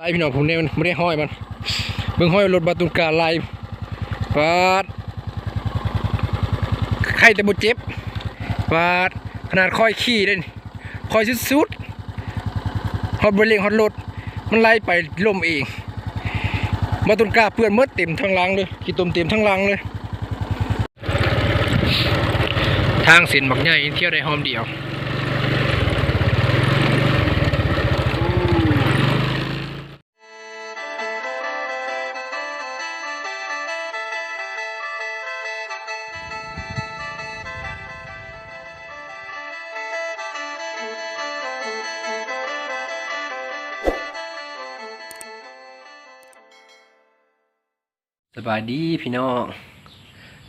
ไล่พี่น้องผมเนี่ยมันไม่ได้ห้อยมันเบิ่งห้อยรถบาตุนกาไล่ปาดใครแต่บ่เจ็บปาดขนาดคอยขี่เด่นคอยสุดๆฮอตบริเลงฮอตรถมันไล่ไปล่มเองบาตุนกาเปื้อนหมดเต็มทั้งลังเลยขี้ตมเต็มทั้งลังเลยทางเส้นบักใหญ่เที่ยวได้หอมเดียว สบายดีพี่น้อง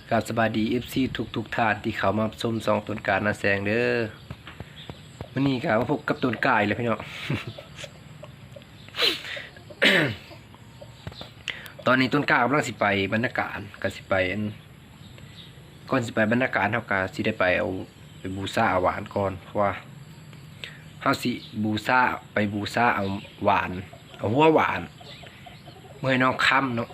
กับสบายดีเอฟซีทุกทุกท่านที่เขามาชมซองต้นการนาแสงเด้อวันนี้ก็มาพบกับต้นกายเลยพี่น้องตอนนี้ต้นกล้ากำลังสิไปบรรณาการกับสิไปอันก่อนสิไปบรรณาการเฮาก็สิได้ไปเอาไปบูชาเอาหวานก่อนเพราะว่าเฮาสิบูชาไปบูชาเอาหวานเอาหัวหวาน เมื่อน้องค่ำเนาะ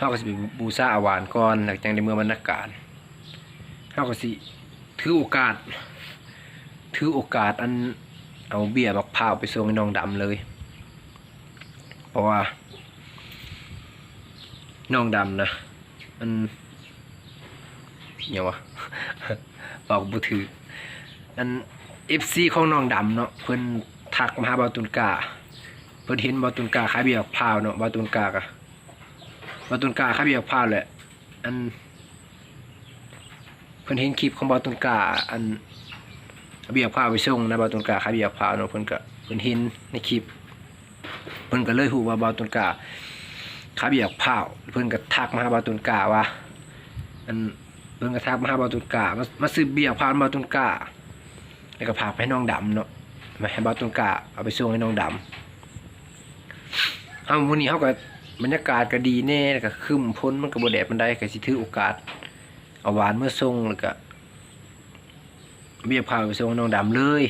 เฮาก็สิไปบูชาอาวานก่อนหลังจากในเมื่อบรรณาการเฮาก็สิถือโอกาส ถือโอกาสอันเอาเบี้ยบักพร้าวไปส่งให้น้องดำเลย เพราะว่าน้องดำนะมันเนี่ยวะบอกบ่ถืออัน FC ของน้องดำเนาะเพิ่นทักมาหาบาตุนกาเพิ่นเห็นบาตุนกาขายเบี้ยบักพาวเนาะบาตุนกากะ บาตุนกาครับเบียกพาแหละอันเพิ่นเห็นคลิปของบาตุนกาอันเบียกพาไปส่งนะบาตุนกาครับเบียกพาเนาะเพิ่นก็เพิ่นเห็นในคลิปเพิ่นก็เลยฮู้ว่าบาตุนกาครับเบียกพาเพิ่นก็ทักมาหาบาตุนกาว่าอันเพิ่นก็ทักมาหาบาตุนกามามาซื้อเบียกพาบาตุนกาแล้วก็พาไปน้องดำเนาะมาให้บาตุนกาเอาไปส่งให้น้องดำเอาวันนี้เฮาก็ บรรยากาศก็ดีแน่แล้วก็คึมพ้นมันก็บ่แดดมันได้ก็สิถือโอกาสเอาหวานเมื่อส่งแล้วก็เบียพาไปส่งน้องดำเลย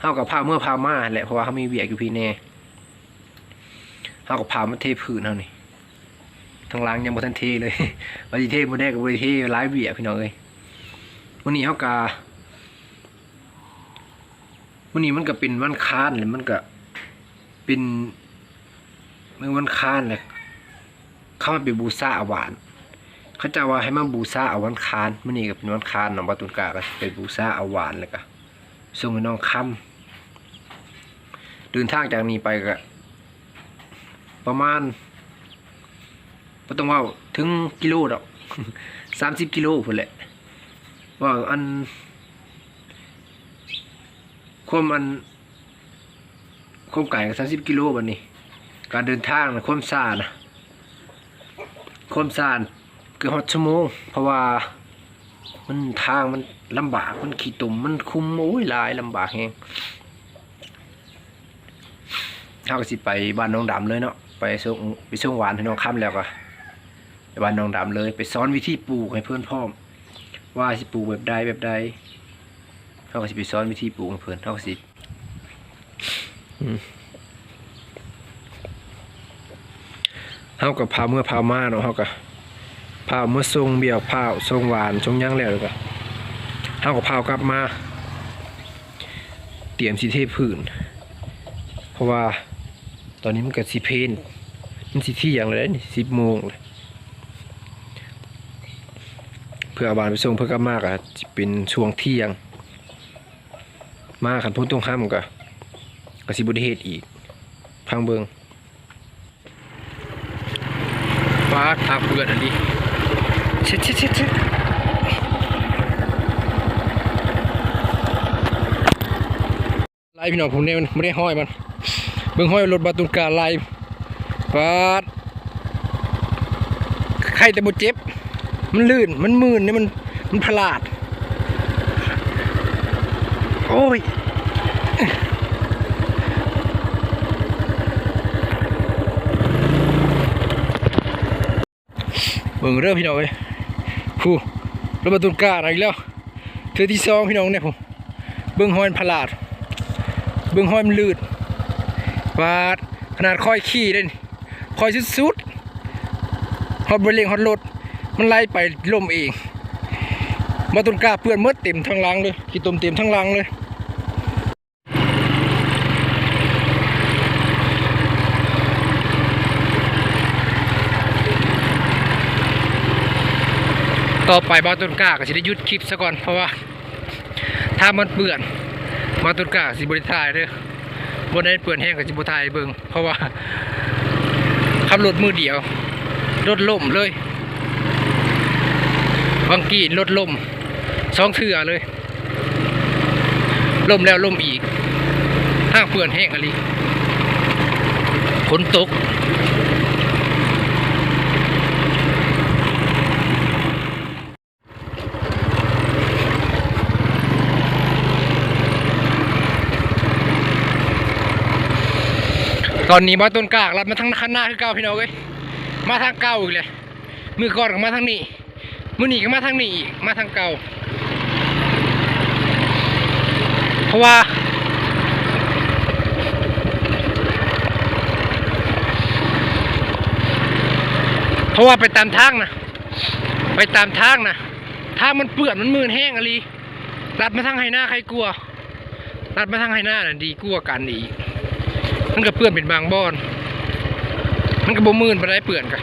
เฮากับพาเมื่อพามาแหละเพราะว่าเขามีเบียอยู่พี่แน่เฮากับพามาเทพื้นเฮานี่ทางล่างยังบ่ทันเทเลยว่าสิเทบ่ได้ก็บ่ได้เทหลายเบียพี่น้องเอ้ยวันนี้เฮากะวันนี้มันก็เป็นวันค้านเลยมันก็เป็น เมื่อวันค้านเลยเข้ามาไปบูชาอาวาน เขาจะว่าให้มาบูชาอาวันค้านมื่อนี้ก็เป็นวันค้านเนาะบาตุนกาก็ไปบูชาอาวานแล้วก็ส่งให้น้องค่ำเดินทางจากนี้ไปก็ประมาณบ่ต้องเว่าถึงกิโลดอกสามสิบกิโลพุ่นแหละว่าอันความอันความไก่ก็สามสิบกิโลบันนี้ การเดินทางนะความซ่านะความซ่าเกือบหกชั่วโมงเพราะว่ามันทางมันลำบากมันขี่ตุ่มมันคุ้มโอ้ยลายลำบากแฮงเฮาก็สิไปบ้านน้องดำเลยเนาะไปส่งไปส่งหวานให้น้องค่ำแล้วก็ไปบ้านน้องดำเลย ไปสอนวิธีปลูกให้เพื่อนพร้อมว่าสิปลูกแบบใดแบบใดเฮาก็สิไปสอนวิธีปลูกให้เพื่อนเฮาก็สิ เฮากับพาเมื่อพามาเนาะเฮากับพาเมื่อทรงเบียวพาทรงหวานทรงย่างแล้วก็เฮากับพากลับมา เตรียมสิเทพื้น เพราะว่าตอนนี้มันก็สิเพนมันสิที่อย่างเลยนี่สิบโมงเลยเพื่ออาบานไปส่งเพื่อกลับมากอะจะเป็นช่วงเที่ยง มาขันพ้นตรงข้ามก็ก็สิบุเหตุอีกพังเบิง ฟ้าทาเปลือนอันนี้ช็ดเช็ดเช็ดเช็ดไล่พี่น้องผมเนี่ยมันไม่ได้ห้อยมันเบิ่งห้อยรถบาตุนกาไล่ฟาดใครแต่บ่เจ็บ มันลื่นมันมื่นเนี่ยมันมันพลาด โอ้ย เบิ่งเริ่มพี่น้องเอ้ยผู้รถบรรทุกกาอะไรอีกแล้วเธอที่สองพี่น้องเนี่ยผมเบิ่งหอยพลาด เบิ่งห้อยมันลื่นวาดขนาดคอยขี่เลยนี่คอยสุดๆฮอดบริเลงฮอดรถมันไล่ไปล่มเองมาต้นกาเปื้อนหมดเต็มทั้งลังเลยกี่ตมเต็มทั้งลังเลย ต่อไปบาต้นกล้าก็สิได้ยุดคลิปซะก่อนเพราะว่า ถ้ามันเปื่อนบาต้นกล้าสิบริทายเด้อบนได้เปื่อนแห้งกับสิบทายเบิงเพราะว่าขับรถมือเดียวรถล่มเลยบางกีรถล่มสองเถื่อเลยล่มแล้วล่มอีกห้างเปื่อนแห้งอะไรฝนตก ตอนนี้มาต้นกล้าลัดมาทางข้างหน้าคือเก่าพี่น้องเอ้ยมาทางเก่าอีกเลยมือก่อนก็มาทางนี้มือหนีก็มาทางนี้อีกมาทางเก่า เพราะว่าเพราะว่าไปตามทางนะไปตามทางนะทางมันเปื้อนมันมืนแห้งอะไรลัดมาทางไหหน้าใครกลัวลัดมาทางไหหน้าน่ะดีกลัวกันอีก มันก็เปื้อนเป็นบางบอน มันก็บ่มื่นไปได้เปื้อนกัน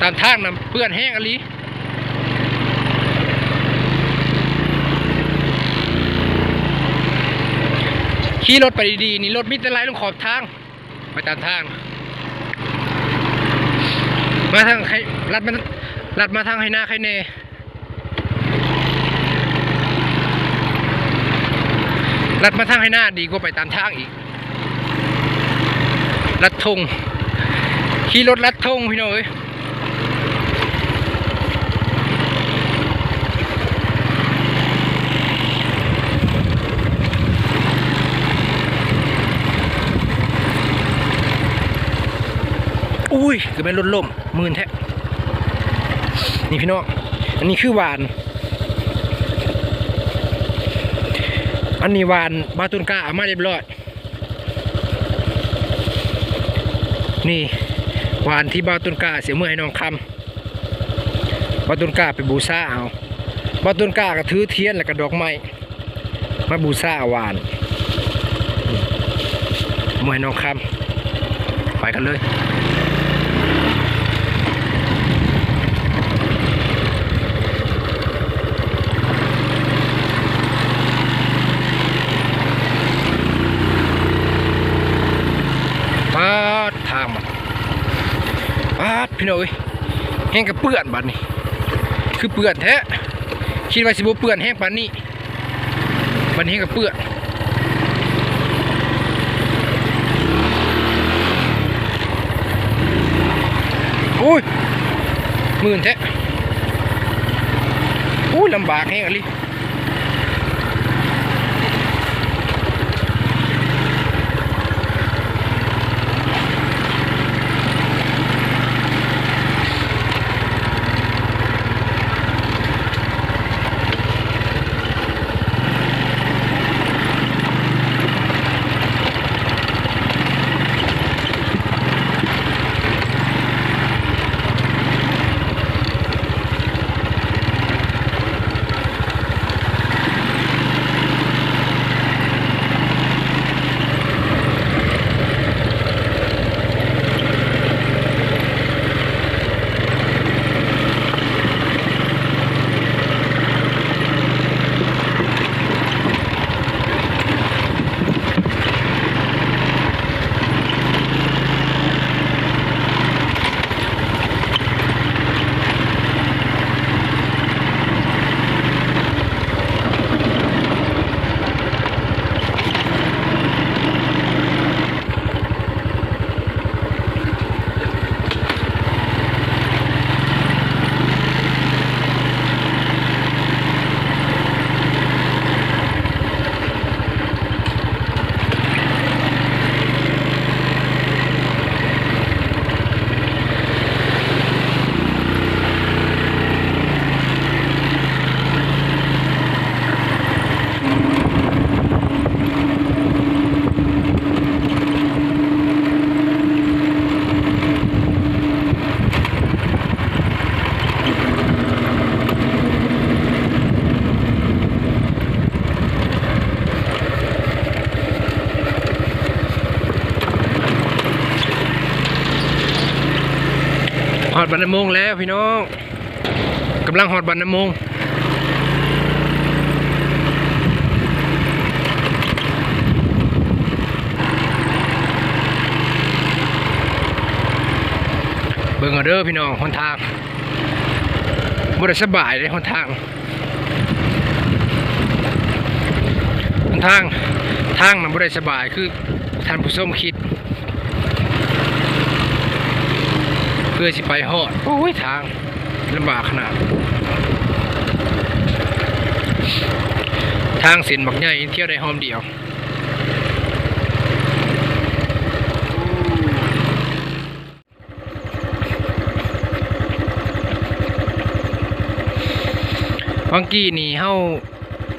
ตามทางนํเปื้อนแห้งอะลีขี่รถไปดีๆนี่รถมิตรไลลงขอบทางไปตามทางมาทางใครลัดมาลัดมาทางให้หน้าใครเน่ลัดมาทางให้หน้าดีกว่าไปตามทางอีก ลัดทงขี่รถลัดทงพี่น้องเอ้ยอุ้ยเกิดเป็นรถล่มมืนแท้นี่พี่น้องอันนี้คือหวาน อันนี้หวานบาตุนกาเอามาเรียบร้อย นี่หวานที่บาตุนกาเสียเมื่อยน้องคำบาตุนกาไปบูซาเอาบาตุนกาก็ถือเทียนแล้วก็ดอกไม้มาบูซาหวานเมื่อยน้องคำไปกันเลยปาดทางมันปาด พี่น้องเอ้ยแห้งกับเปื้อนบัดนี้ คือเปื้อนแท้คิดว่าสิบเปื้อนแห้งปานนี้บัดนี้แห้งกับเปื้อนโอ้ยหมื่นแท้โอ้ยลำบากแห้งอะไร บันนมงแล้วพี่น้องกำลังหอดบันนมงเบิ่งเอาเด้อพี่น้องหนทางบ่ได้สบายเลยหนทางหนทางทางมันบ่ได้สบายคือท่านผู้ชมคิด เพื่อสิไปฮอดโอ้ยทางลำบากขนาด ทางเส้นบักใหญ่เที่ยวได้หอมเดียววังกี้นี่เฮา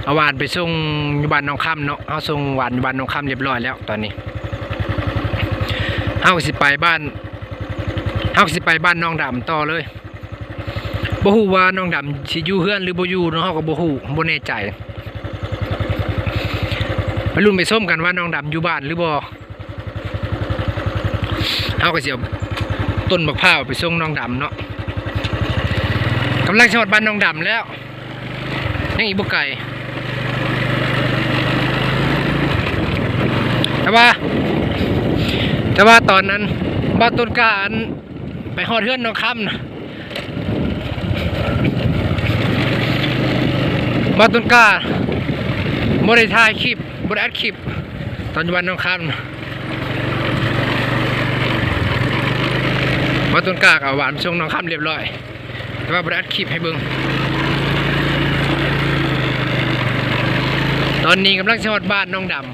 เอาหวานไปส่งอยู่บ้านหน้องค่ำเนาะเฮาส่งหวานอยู่บ้านหน้องค่ำเรียบร้อยแล้วตอนนี้เฮาสิไปบ้าน เฮาสิไปบ้านน้องดำต่อเลยบ่ฮู้ว่าน้องดำสิอยู่เฮือนหรือบ่อยู่เนาะเฮาก็บ่ฮู้บ่แน่ใจไปลุ้นไปส้มกันว่าน้องดำอยู่บ้านหรือบ่เฮาก็สิเอาต้นมะพร้าวไปส่งน้องดำเนาะกำลังชอดบ้านน้องดำแล้วยังอีกบ่ไกลแต่ว่า แต่ว่าตอนนั้นบ้านต้นกาอัน หอดเทือนน้องคำนะบ้าต้นกาบริถ่ายคลิปบริอัดคลิป ตอนอยู่บ้านน้องคำนะบ้าต้นกากับหวานช่วงน้องคำเรียบร้อย แต่ว่าบริอัดคลิปให้เบิ่งตอนนี้กำลังชอดบ้านน้องดำ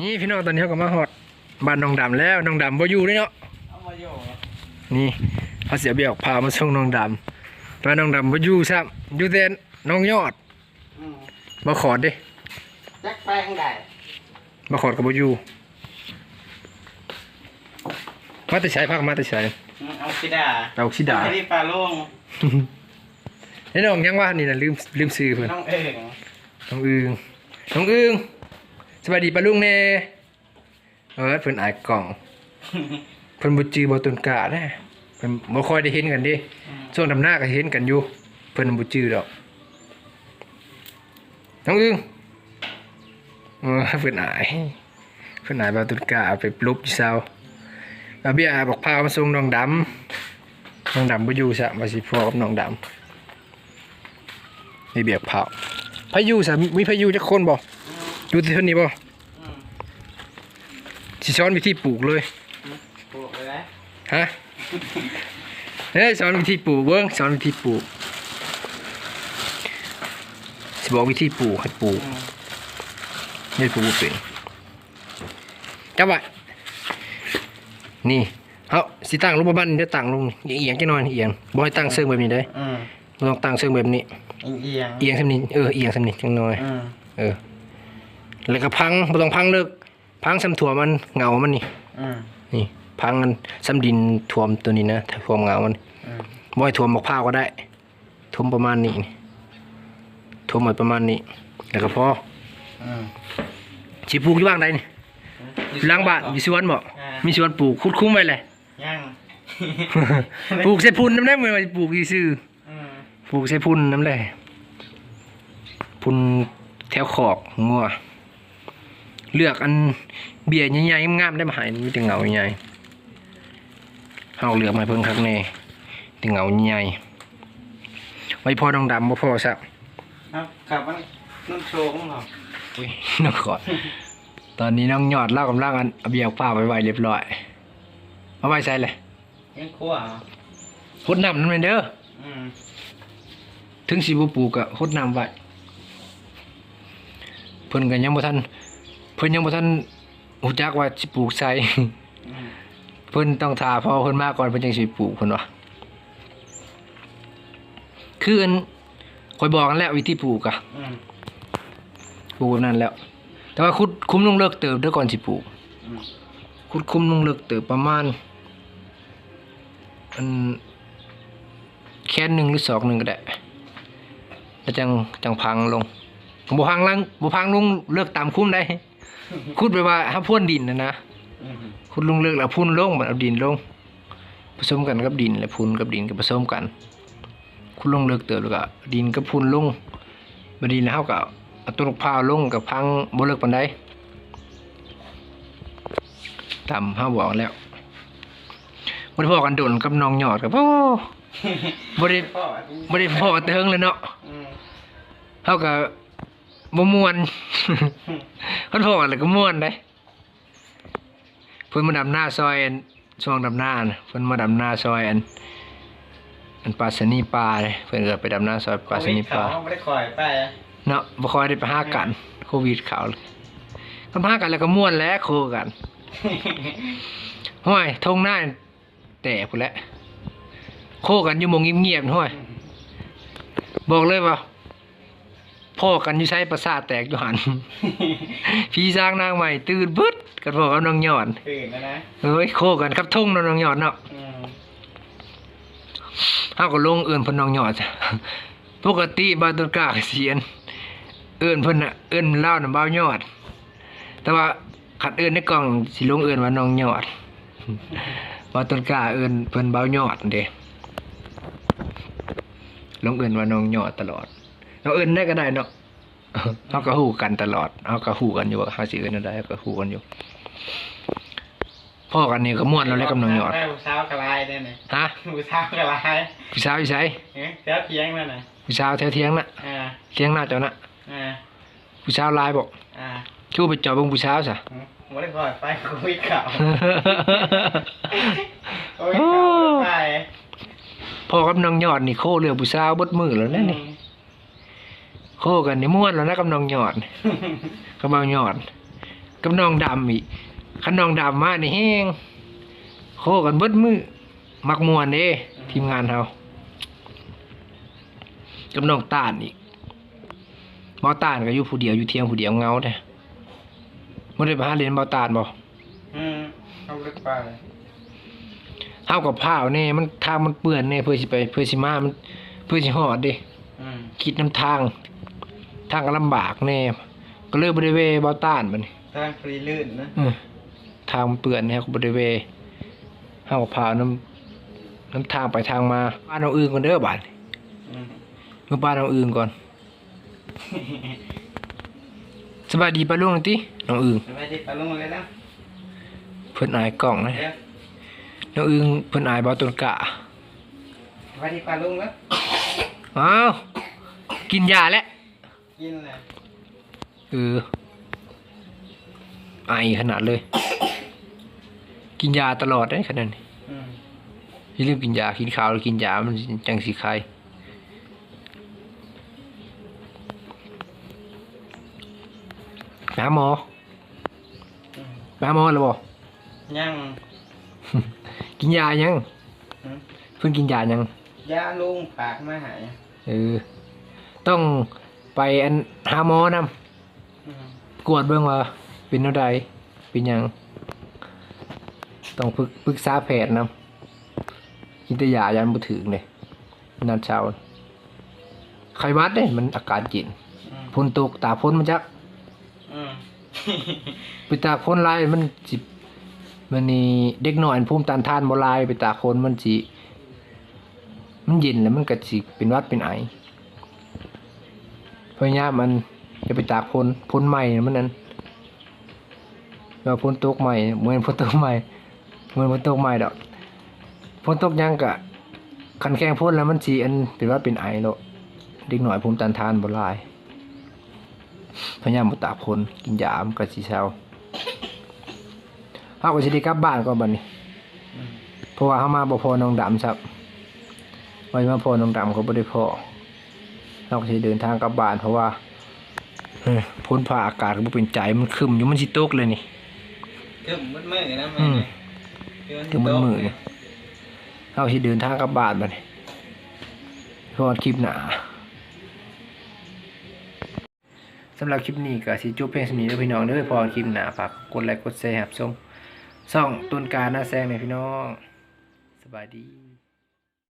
นี่ พี่น้องตอนนี้เขาก็มาฮอดบ้านน้องดำแล้วน้องดำบ่อยู่ด้วยเนาะเอามาโยกนี่เขาเสียเบี้ยพามาส่งน้องดำแต่ว่าน้องดำบ่อยู่ซ้ำอยู่แต่น้องยอดอืมมาขอดดิแจ็คไปข้างใดมาขอดกับบ่อยู่มาแต่ใช้พักมาแต่ใช้อืมเอาสิดาเอาสิดาไม่ได้ปลาโล่งไอ้น้องยังว่านี่น่ะลืมลืมซื้อเพิ่นน้องเอิงน้องอึงน้องอึง สวัสดีป้าลุงแน่เออเพิ่นอายกล่องเพิ่นบ่จือบ่ต้นกล้าแน่เพิ่นบ่ค่อยได้เห็นกันเดิช่วงดำหน้าก็เห็นกันอยู่เพิ่นบ่จื้อดอกน้องอึ้งเออเพิ่นอายเพิ่นอายบาตุนกาเอาไปปลุกอยู่เซาบาเบียบอกพามาส่งน้องดำน้องดำบ่อยู่ซะมาสิพ่อกับน้องดำมีเบียกเผาพายุซะมีพายุจักคนบ่อ ยู่ที่เท่านี้บ่อืมสิสอนวิธีปลูกเลยปลูกเลยนะฮะเฮ้ยสอนวิธีปลูกเบิ้งสอนวิธีปลูกสิบอกวิธีปลูกให้ปลูกอืมไม่ปลูกบ่เป็นจับไว้นี่เอาสิตั้งรูปบ้านเดี๋ยวตั้งลงเอียงๆจังหน่อยเอียงบ่ให้ตั้งเชิงแบบนี้เด้อืมบ่ต้องตั้งเชิงแบบนี้ เอียงเอียงซำนี้เออเอียงซำนี้จังหน่อยอืมเออ แล้วก็พังบ่ต้องพังเลิกพังซ้ำถั่วมันเงามันนี่อืมนี่ พังกันซ้ำดินท่วมตัวนี้นะท่วมเงามันอืมบ่ให้ท่วมมะพร้าวก็ได้ท่วมประมาณนี้นี่ท่วมหมดประมาณนี้ แล้วก็พออืมสิปลูกอยู่บ้างใดนี่หล้างบ้านมีสวนบ่อ่ามีสวนปลูกคุดคุ้มไว้เลยยังปลูกใส่พุ่นน้ำได้เหมือนว่าปลูกซื่อ อืมๆปลูกใส่พุ่นน้ำแหละพุ่นแถวขอกงัว เลือกอันเบี้ยใหญ่ๆงามๆได้มาใหายมีแต่เงาใหญ่เฮาเลือกมาเพิ่งคักแน่แต่เงาใหญ่ไว้พอดองดำบ่พอซะครับขับมันนุ่นโชว์ของเราอุ้ยน้องขอดตอนนี้น้องยอดเล่ากำลังอันเอาเบียกผ้าไว้ไว้เรียบร้อยเอาไว้ใส่เลยยังคั่วเหรอหดน้ำนั่นแม่นเด้ออืมถึงสิบ่ปลูกก็หดน้ำไว้เพิ่นก็ยังบ่ทัน เพิ่นยังบ่ทันฮู้จักว่าสิปลูกใส่อืมเพิ่นต้องท่าพอเพิ่นมาก่อนเพิ่นจังสิปลูกเพิ่นว่าคืออันข่อยบอกกันแล้ววิธีปลูกอะอืมปลูกแบบนั้นแล้ว แต่ว่าคุดคุ้มลงเลิกเติบเด้อก่อนสิปลูกอืมคุดคุ้มลงเลิกเติบประมาณอันเขค่หนึ่งหรือสองหนึ่งก็ได้แล้วจังจังพังลงบ่พังลังบ่พังลงเลิกตามคุ้มได้ คุดไปว่าถ้าพ่นดินนะนะอืมคุณลงเลือกแล้วพุ่นลงบัดเอาดินลง ผสมกันกับดินแล้วพุ่นกับดินก็ผสมกันคุณลงเลือกเติบแล้วก็ดินกับพุ่นลงบัดดินแล้วเฮาก็เอาต้นมะพร้าวลงกับพังบ่เลิกปานใดตามเฮาบอกแล้วบ่ได้พอกันโดนกับน้องหยอดกับโอ้บ่ได้พ่อบ่ได้พอกันเทิงเลยเนาะอืมเฮาก็ บ่ม่วนเพิ่นพอกันแล้วก็ม่วนได้เพิ่นมาดำหน้าซอยอันช่วงดำหน้าน่ะเพิ่นมาดำหน้าซอยอันอันปลาสนีปลาเลยเพิ่นก็ไปดำหน้าซอยปลาสนีปลาโควิดเขาไม่ได้คอยไปอะเนาะบ่ค่อยได้ไปหากันโควิดเขาเลยกันหากันแล้วก็ม่วนแล้วโคกันห้อยทงหน้าแตกพุ่นแหล้วโคกันอยู่หมองเงียบๆห้อยบอกเลยว่า พ่อกันอยู่ใช้ประสาทแตกอยู่หัน พี่สร้างนางใหม่ตื่นบึดกันบอกกับน้องหยอดตื่นแล้วนะเฮ้ยโคกันครับทุ่งน้องหยอดเนาะอืมเฮาก็ลงเอิ้นเพิ่นน้องหยอดปกติบาต้นกล้าก็สิเอิ้นเอิ้นเพิ่นน่ะเอิ้นลาวน่ะบ่าวยอด แต่ว่าคัดเอิ้นในกล่องสิลงเอิ้นว่าน้องหยอดบาต้นกล้าเอิ้นเพิ่นบ่าวยอดเด้ลงเอิ้นว่าน้องหยอดตลอด เราเอินได้ก็ได้เนาะเฮาก็ฮู้กันตลอดเฮาก็ฮู้กันอยู่ว่าเฮาสิเอิ้นได้เฮาก็ฮู้กันอยู่พ่อกันนี่ก็ม่วนแล้วแหละกับน้องหยอดผู้สาวกระไรได้ไหมฮะผู้สาวกระไรผู้สาวอยู่ไสเอ๊ะเจ้าเพียงนั่นน่ะผู้สาวแถวเทียงน่ะอ่าเทียงหน้าเจ้าน่ะอ่าผู้สาวลายบอกอ่าชูไปจอดบงผู้สาวซะไม่ได้คอยไปควิดเขาโควิดเขาไม่ได้ไปพ่อกับน้องยอดนี่โคเรือผู้สาวบดมือแล้วนะนี่ คกันนี่ม่วนแล้วนะกับน้องยอดกับน้องยอดกับน้องดำอีกคันน้องดำมานี่แฮงโคกันเบิดมือมักม่วนเด้ทีมงานเฮากับน้องตาลอีกหมอตาลก็อยู่ผู้เดียวอยู่เที่ยงผู้เดียวเหงาแท้บ่ได้ไปหาเล่นบ่ตาลบ่อืมเขาไม่ได้ไปเฮากับผ้าวแน่มันทางมันเปื้อนแน่เพื่อสิไปเพื่อสิมามัน เพื่อสิฮอดเด้อืมคิดน้ำทาง ทางก็ลำบากแน่ก็เลยบ่ได้เวเบาต้านบัดนี้ทางฟรีลื่นนะเออทางมันเปื้อนแน่ก็บ่ได้เวเฮากับผ้าวน้ำน้ำทางไปทางมาบ้านเอาอื่นก่อนเด้อบาดนี้อืมเมื่อบ้านเอาอื่นก่อนสบายดีปะลุงติน้องอึ่งไปที่ปลาลุงเลยนะเพิ่นอายกล้องนะเดี๋ยวน้องอึ่งเพิ่นอายเบาต้นกะไปที่ปลาลุงแล้วอ้าวกินยาแล้ว กินเลยเออไอขนาดเลย กินยาตลอดได้ขนาดนี้อืมอย่าลืมกินยากินข้าวแล้วกินยา มันจังสีไข้ไปหาหมออืมไปหาหมอแล้วบ่ยัง กินยายังอืมเพิ่งกินยายัง ยาลุงฝากมาใหายเออ ต้อง ไปอันหาหมอนำอืมกวดเบิ่งว่าเป็นเท่าใดเป็นหยังต้องปรึกปรึกษาแพทย์นำกินแต่ยายันบ่ถึงเลยนัดเช้าไข้หวัดเด้มันอากาศเย็นอืมฝนตกตากฝนมันจักอืมไปตากฝนหลายมันสิมันนี่เด็กน้อยอันภูมิต้านทานบ่หลายไปตากฝนมันสิมันเย็นแล้วมันก็สิเป็นหวัดเป็นไอ พยายามมันจะไปตากฝนฝนใหม่มันนั้นว่าฝนตกใหม่เหมือนฝนตกใหม่เหมือนฝนตกใหม่ดอกฝนตกยังกะคันแข้งฝนแล้วมันสิอันเป็นวัดเป็นไอโลดเด็กน้อยภูมิต้านทานบลายพยายามบ่ตากฝนกินยามันก็สิเซาเฮาก็สิได้กลับบ้านก่อนบัดนี้เพราะว่าเฮามาบ่พอน้องดำซับไว้มาพอน้องดำก็บ่ได้พอ เราก็สิเดินทางกลับบ้าน เพราะว่าเอ้อพ้นผ่าอากาศก็บ่เป็นใจมันครึมอยู่มันสิตกเลยนี่เกือบมืดมืดนะอืแม่มเยถึงมันมืดนี่เฮาสิเดินทางกลับบ้านบัดนี้พอดคลิปหน้าสำหรับคลิปนี้ก็สิจบเพียงเท่านี้เด้อพี่น้องเด้อพอคลิปหน้าฝากกดไลค์กดแชร์ครับชมส่องต้นการหน้าแซงเนี่ยพี่น้อง สบายดี